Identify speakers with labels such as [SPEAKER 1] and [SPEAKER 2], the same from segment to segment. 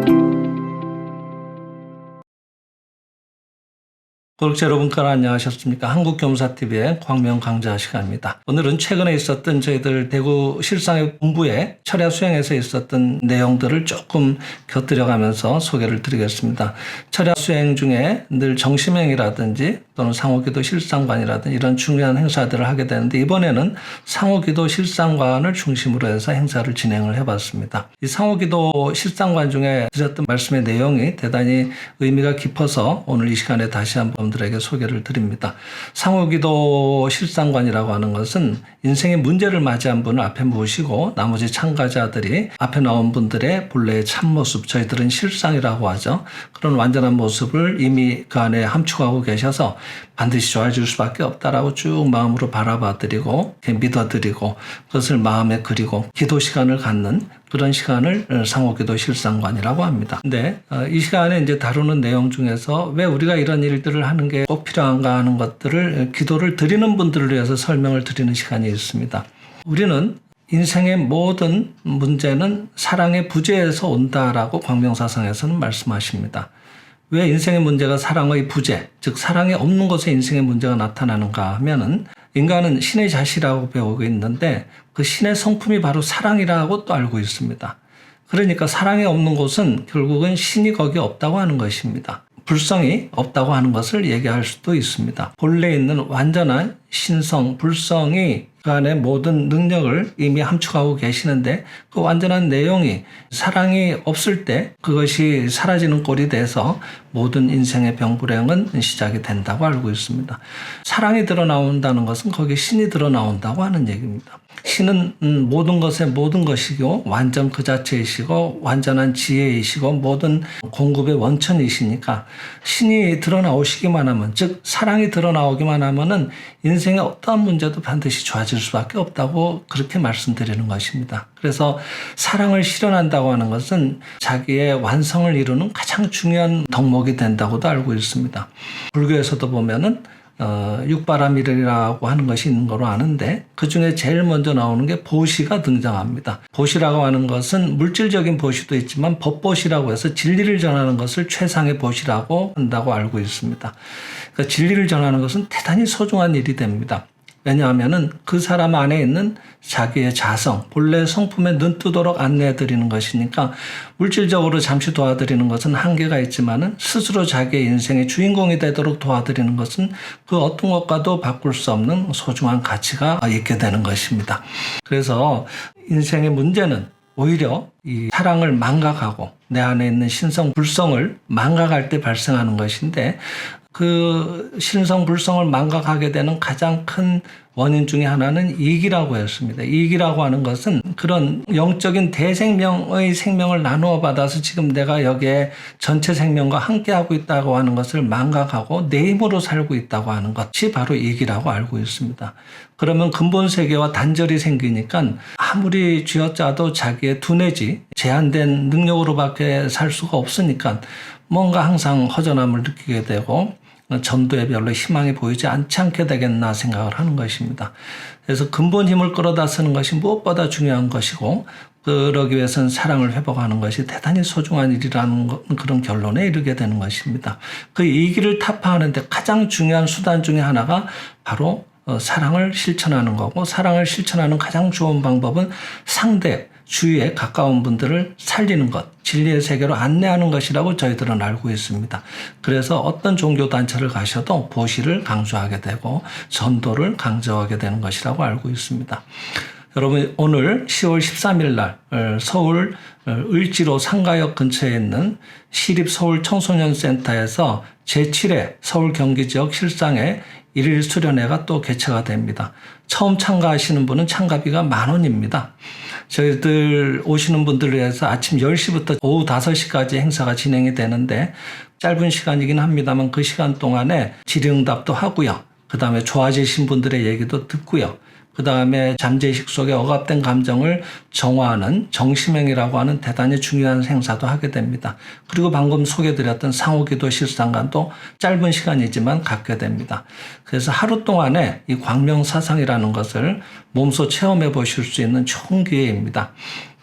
[SPEAKER 1] 구 독자 여러분께서 안녕하셨습니까? 한국교무사TV의 광명 강좌 시간입니다. 오늘은 최근에 있었던 저희들 대구 실상의 본부에 철야 수행에서 있었던 내용들을 조금 곁들여가면서 소개를 드리겠습니다. 철야 수행 중에 늘 정심행이라든지 또는 상호기도 실상관이라든지 이런 중요한 행사들을 하게 되는데 이번에는 상호기도 실상관을 중심으로 해서 행사를 진행을 해봤습니다. 이 상호기도 실상관 중에 드렸던 말씀의 내용이 대단히 의미가 깊어서 오늘 이 시간에 다시 한번 여러분들에게 소개를 드립니다. 상호기도 실상관이라고 하는 것은 인생의 문제를 맞이한 분을 앞에 모시고 나머지 참가자들이 앞에 나온 분들의 본래의 참모습 저희들은 실상이라고 하죠. 그런 완전한 모습을 이미 그 안에 함축하고 계셔서 반드시 좋아질 수밖에 없다라고 쭉 마음으로 바라봐 드리고 믿어 드리고 그것을 마음에 그리고 기도 시간을 갖는 그런 시간을 상호기도 실상관이라고 합니다. 근데 어, 이 시간에 이제 다루는 내용 중에서 왜 우리가 이런 일들을 게 꼭 필요한가 하는 것들을 기도를 드리는 분들을 위해서 설명을 드리는 시간이 있습니다. 우리는 인생의 모든 문제는 사랑의 부재에서 온다라고 광명사상에서는 말씀하십니다. 왜 인생의 문제가 사랑의 부재, 즉 사랑이 없는 것에 인생의 문제가 나타나는가 하면은 인간은 신의 자시라고 배우고 있는데 그 신의 성품이 바로 사랑이라고 또 알고 있습니다. 그러니까 사랑이 없는 곳은 결국은 신이 거기 없다고 하는 것입니다. 불성이 없다고 하는 것을 얘기할 수도 있습니다. 본래 있는 완전한 신성, 불성이 그 안에 모든 능력을 이미 함축하고 계시는데 그 완전한 내용이 사랑이 없을 때 그것이 사라지는 꼴이 돼서 모든 인생의 병불행은 시작이 된다고 알고 있습니다. 사랑이 드러나온다는 것은 거기에 신이 드러나온다고 하는 얘기입니다. 신은 음, 모든 것의 모든 것이고 완전 그 자체이시고 완전한 지혜이시고 모든 공급의 원천이시니까 신이 드러나오시기만 하면 즉 사랑이 드러나오기만 하면은 인생의 어떠한 문제도 반드시 좋아질 수밖에 없다고 그렇게 말씀드리는 것입니다. 그래서 사랑을 실현한다고 하는 것은 자기의 완성을 이루는 가장 중요한 덕목이 된다고도 알고 있습니다. 불교에서도 보면은 어, 육바라밀이라고 하는 것이 있는 거로 아는데 그 중에 제일 먼저 나오는 게 보시가 등장합니다. 보시라고 하는 것은 물질적인 보시도 있지만 법보시라고 해서 진리를 전하는 것을 최상의 보시라고 한다고 알고 있습니다. 그러니까 진리를 전하는 것은 대단히 소중한 일이 됩니다. 왜냐하면은 그 사람 안에 있는 자기의 자성, 본래 성품에 눈 뜨도록 안내해 드리는 것이니까 물질적으로 잠시 도와드리는 것은 한계가 있지만은 스스로 자기의 인생의 주인공이 되도록 도와드리는 것은 그 어떤 것과도 바꿀 수 없는 소중한 가치가 있게 되는 것입니다. 그래서 인생의 문제는 오히려 이 사랑을 망각하고 내 안에 있는 신성 불성을 망각할 때 발생하는 것인데 그 신성 불성을 망각하게 되는 가장 큰 원인 중에 하나는 이기라고 했습니다. 이기라고 하는 것은 그런 영적인 대생명의 생명을 나누어 받아서 지금 내가 여기에 전체 생명과 함께 하고 있다고 하는 것을 망각하고 내 힘으로 살고 있다고 하는 것이 바로 이기라고 알고 있습니다. 그러면 근본 세계와 단절이 생기니까 아무리 쥐어짜도 자기의 두뇌지 제한된 능력으로밖에 살 수가 없으니까 뭔가 항상 허전함을 느끼게 되고 전도에 별로 희망이 보이지 않지 않게 되겠나 생각을 하는 것입니다. 그래서 근본 힘을 끌어다 쓰는 것이 무엇보다 중요한 것이고 그러기 위해서는 사랑을 회복하는 것이 대단히 소중한 일이라는 그런 결론에 이르게 되는 것입니다. 그 이기를 타파하는데 가장 중요한 수단 중에 하나가 바로 어, 사랑을 실천하는 거고 사랑을 실천하는 가장 좋은 방법은 상대 주위에 가까운 분들을 살리는 것, 진리의 세계로 안내하는 것이라고 저희들은 알고 있습니다. 그래서 어떤 종교 단체를 가셔도 보시를 강조하게 되고 전도를 강조하게 되는 것이라고 알고 있습니다. 여러분 오늘 10월 13일 날 어, 서울 어, 을지로 상가역 근처에 있는 시립 서울 청소년 센터에서 제7회 서울 경기 지역 실상의 일일 수련회가 또 개최가 됩니다. 처음 참가하시는 분은 참가비가 만 원입니다. 저희들 오시는 분들을 위해서 아침 10시부터 오후 5시까지 행사가 진행이 되는데 짧은 시간이긴 합니다만 그 시간 동안에 질의응답도 하고요. 그 다음에 좋아지신 분들의 얘기도 듣고요. 그 다음에 잠재의식 속에 억압된 감정을 정화하는 정심행이라고 하는 대단히 중요한 행사도 하게 됩니다. 그리고 방금 소개드렸던 상호기도 실상관도 짧은 시간이지만 갖게 됩니다. 그래서 하루 동안에 이 광명사상이라는 것을 몸소 체험해 보실 수 있는 좋은 기회입니다.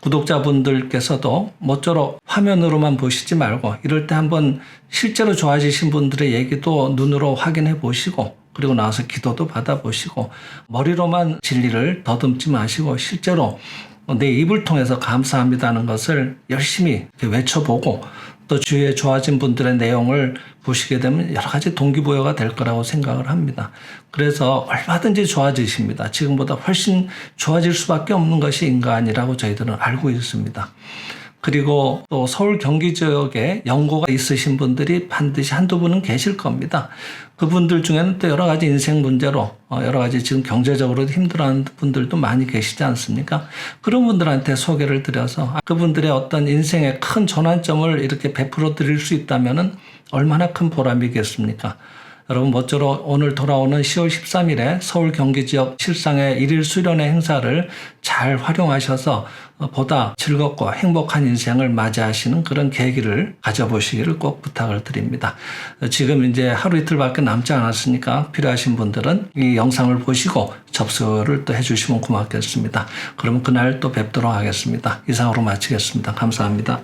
[SPEAKER 1] 구독자분들께서도 모쪼록 화면으로만 보시지 말고 이럴 때 한번 실제로 좋아지신 분들의 얘기도 눈으로 확인해 보시고 그리고 나서 기도도 받아보시고 머리로만 진리를 더듬지 마시고 실제로 내 입을 통해서 감사합니다는 것을 열심히 외쳐보고 또 주위에 좋아진 분들의 내용을 보시게 되면 여러 가지 동기부여가 될 거라고 생각을 합니다. 그래서 얼마든지 좋아지십니다. 지금보다 훨씬 좋아질 수밖에 없는 것이 인간이라고 저희들은 알고 있습니다. 그리고 또 서울 경기 지역에 연고가 있으신 분들이 반드시 한두 분은 계실 겁니다. 그분들 중에는 또 여러 가지 인생 문제로 어, 여러 가지 지금 경제적으로 힘들어하는 분들도 많이 계시지 않습니까? 그런 분들한테 소개를 드려서 그분들의 어떤 인생의 큰 전환점을 이렇게 베풀어 드릴 수 있다면은 얼마나 큰 보람이겠습니까? 여러분 모쪼록 오늘 돌아오는 10월 13일에 서울 경기 지역 실상의 일일 수련회 행사를 잘 활용하셔서 어, 보다 즐겁고 행복한 인생을 맞이하시는 그런 계기를 가져보시기를 꼭 부탁을 드립니다. 어, 지금 이제 하루 이틀밖에 남지 않았으니까 필요하신 분들은 이 영상을 보시고 접수를 또 해주시면 고맙겠습니다. 그럼 그날 또 뵙도록 하겠습니다. 이상으로 마치겠습니다. 감사합니다.